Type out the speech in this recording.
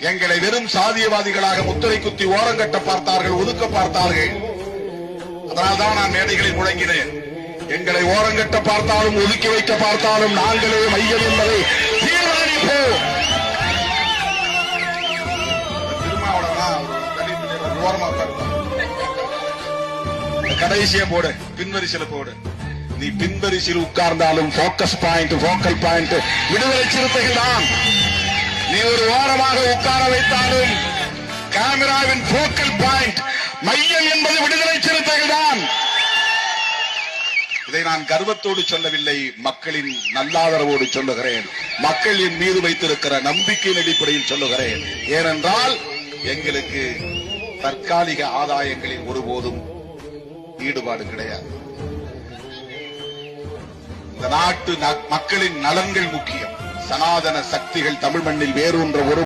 எங்களை வெறும் சாதியவாதிகளாக முத்திரை குத்தி ஓரங்கட்ட பார்த்தார்கள் ஒதுக்க பார்த்தார்கள். அதனால்தான் நான் மேடைகளில் முழங்கினேன். எங்களை ஓரங்கட்ட பார்த்தாலும் ஒதுக்கி வைக்க பார்த்தாலும் நாங்களே மையம் என்பதை தீர்மானிப்போம். ஓரமா கடைசியா போடு பின்வரிசையில போடு. நீ பின்வரிசையில் உட்கார்ந்தாலும் focus point focal point Viduthalai Siruthaigal தான். நீ ஒரு ஓரமாக உட்கார வைத்தாலும் கேமராவின் போக்கல் பாயிண்ட் மையம் என்பது விடுதலை சிறுத்தைகள் தான் இதை நான் கர்வத்தோடு சொல்லவில்லை மக்களின் நல்லாதரவோடு சொல்லுகிறேன். மக்களின் மீது வைத்திருக்கிற நம்பிக்கையின் அடிப்படையில் சொல்லுகிறேன். ஏனென்றால் எங்களுக்கு தற்காலிக ஆதாயங்களில் ஒருபோதும் ஈடுபாடு கிடையாது. இந்த நாட்டு ந- மக்களின் நலன்கள் முக்கியம். சனாதன சக்திகள் தமிழ் மண்ணில் வேரூன்ற ஒரு